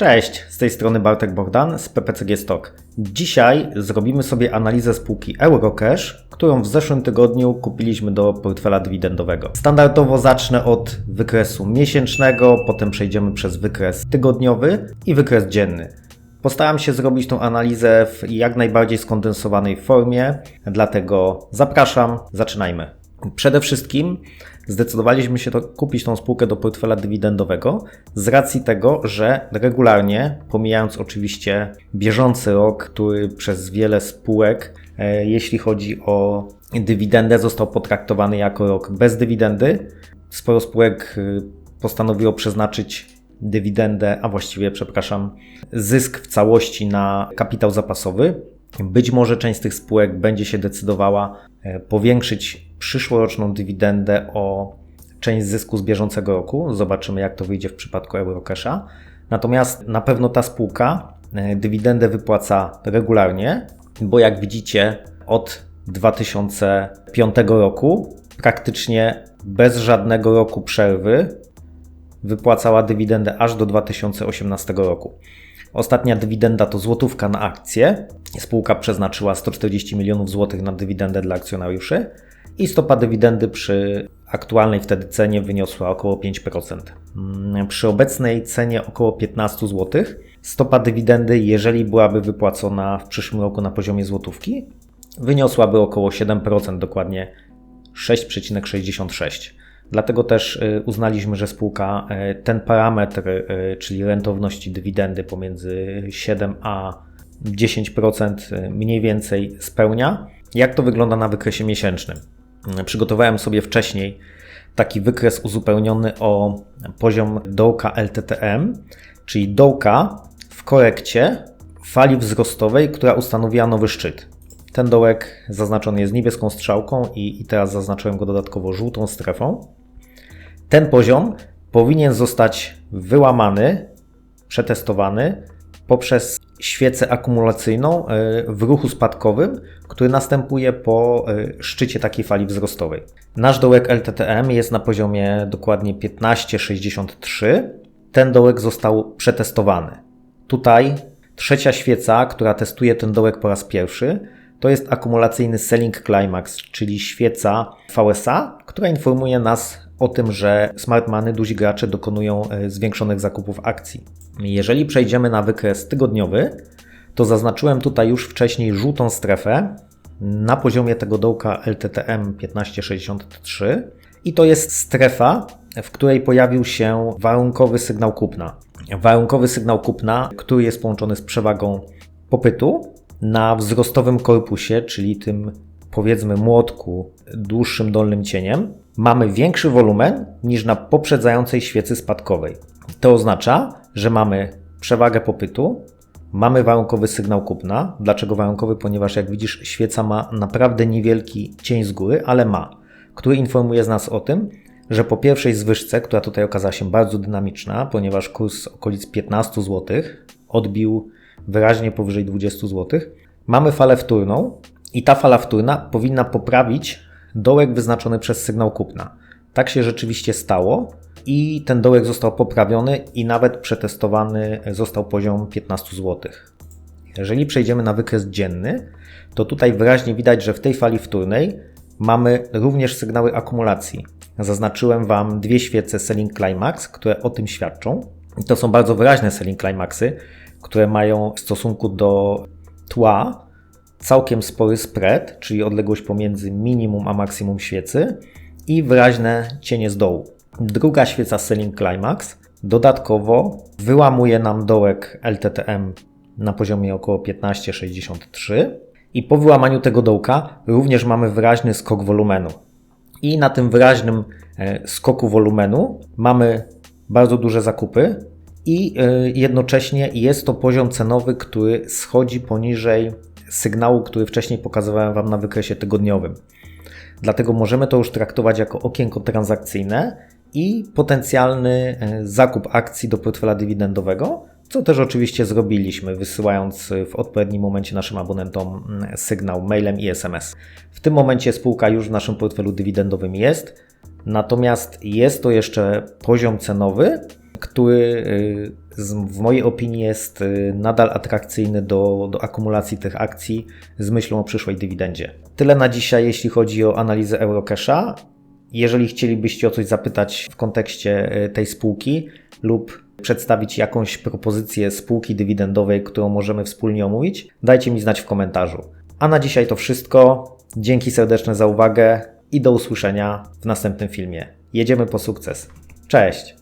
Cześć, z tej strony Bartek Bogdan z PPCG Stock. Dzisiaj zrobimy sobie analizę spółki Eurocash, którą w zeszłym tygodniu kupiliśmy do portfela dywidendowego. Standardowo zacznę od wykresu miesięcznego, potem przejdziemy przez wykres tygodniowy i wykres dzienny. Postaram się zrobić tą analizę w jak najbardziej skondensowanej formie, dlatego zapraszam, zaczynajmy. Przede wszystkim zdecydowaliśmy się to kupić tą spółkę do portfela dywidendowego z racji tego, że regularnie, pomijając oczywiście bieżący rok, który przez wiele spółek, e, jeśli chodzi o dywidendę, został potraktowany jako rok bez dywidendy, sporo spółek e, postanowiło przeznaczyć dywidendę, a właściwie, przepraszam, zysk w całości na kapitał zapasowy. Być może część z tych spółek będzie się decydowała e, powiększyć przyszłoroczną dywidendę o część zysku z bieżącego roku. Zobaczymy, jak to wyjdzie w przypadku Eurocasha. Natomiast na pewno ta spółka e, dywidendę wypłaca regularnie, bo jak widzicie, od 2005 roku praktycznie bez żadnego roku przerwy wypłacała dywidendę aż do 2018 roku. Ostatnia dywidenda to złotówka na akcję. Spółka przeznaczyła 140 milionów złotych na dywidendę dla akcjonariuszy i stopa dywidendy przy aktualnej wtedy cenie wyniosła około 5%. Mm, przy obecnej cenie około 15 zł stopa dywidendy, jeżeli byłaby wypłacona w przyszłym roku na poziomie złotówki, wyniosłaby około 7%, dokładnie 6,66. Dlatego też y, uznaliśmy, że spółka y, ten parametr, y, czyli rentowności dywidendy pomiędzy 7 a 10% mniej więcej spełnia. Jak to wygląda na wykresie miesięcznym? Przygotowałem sobie wcześniej taki wykres uzupełniony o poziom dołka LTTM, czyli dołka w korekcie fali wzrostowej, która ustanowiła nowy szczyt. Ten dołek zaznaczony jest niebieską strzałką i, i teraz zaznaczyłem go dodatkowo żółtą strefą. Ten poziom powinien zostać wyłamany, przetestowany poprzez świecę akumulacyjną e, w ruchu spadkowym, który następuje po e, szczycie takiej fali wzrostowej. Nasz dołek LTTM jest na poziomie dokładnie 15,63. Ten dołek został przetestowany. Tutaj trzecia świeca, która testuje ten dołek po raz pierwszy, to jest akumulacyjny Selling Climax, czyli świeca VSA, która informuje nas o tym, że smart money, duzi gracze dokonują e, zwiększonych zakupów akcji. Jeżeli przejdziemy na wykres tygodniowy, to zaznaczyłem tutaj już wcześniej żółtą strefę na poziomie tego dołka LTTM 1563 i to jest strefa, w której pojawił się warunkowy sygnał kupna. Warunkowy sygnał kupna, który jest połączony z przewagą popytu na wzrostowym korpusie, czyli tym powiedzmy młotku dłuższym dolnym cieniem, mamy większy wolumen niż na poprzedzającej świecy spadkowej. To oznacza, że mamy przewagę popytu, mamy warunkowy sygnał kupna. Dlaczego warunkowy? Ponieważ jak widzisz, świeca ma naprawdę niewielki cień z góry, ale ma, który informuje z nas o tym, że po pierwszej zwyżce, która tutaj okazała się bardzo dynamiczna, ponieważ kurs okolic 15 zł odbił wyraźnie powyżej 20 zł, mamy falę wtórną i ta fala wtórna powinna poprawić dołek wyznaczony przez sygnał kupna. Tak się rzeczywiście stało i ten dołek został poprawiony i nawet przetestowany został poziom 15 zł. Jeżeli przejdziemy na wykres dzienny, to tutaj wyraźnie widać, że w tej fali wtórnej mamy również sygnały akumulacji. Zaznaczyłem Wam dwie świece Selling Climax, które o tym świadczą. to są bardzo wyraźne Selling Climaxy, które mają w stosunku do tła całkiem spory spread, czyli odległość pomiędzy minimum a maksimum świecy i wyraźne cienie z dołu. Druga świeca Selling Climax dodatkowo wyłamuje nam dołek LTTM na poziomie około 15,63 i po wyłamaniu tego dołka również mamy wyraźny skok wolumenu. I na tym wyraźnym e, skoku wolumenu mamy bardzo duże zakupy i e, jednocześnie jest to poziom cenowy, który schodzi poniżej sygnału, który wcześniej pokazywałem Wam na wykresie tygodniowym. Dlatego możemy to już traktować jako okienko transakcyjne i potencjalny e, zakup akcji do portfela dywidendowego, co też oczywiście zrobiliśmy, wysyłając w odpowiednim momencie naszym abonentom mm, sygnał mailem i SMS. W tym momencie spółka już w naszym portfelu dywidendowym jest, natomiast jest to jeszcze poziom cenowy, który y, w mojej opinii jest y, nadal atrakcyjny do, do akumulacji tych akcji z myślą o przyszłej dywidendzie. Tyle na dzisiaj, jeśli chodzi o analizę Eurocasha. Jeżeli chcielibyście o coś zapytać w kontekście y, tej spółki lub przedstawić jakąś propozycję spółki dywidendowej, którą możemy wspólnie omówić, dajcie mi znać w komentarzu. A na dzisiaj to wszystko. Dzięki serdeczne za uwagę i do usłyszenia w następnym filmie. Jedziemy po sukces. Cześć!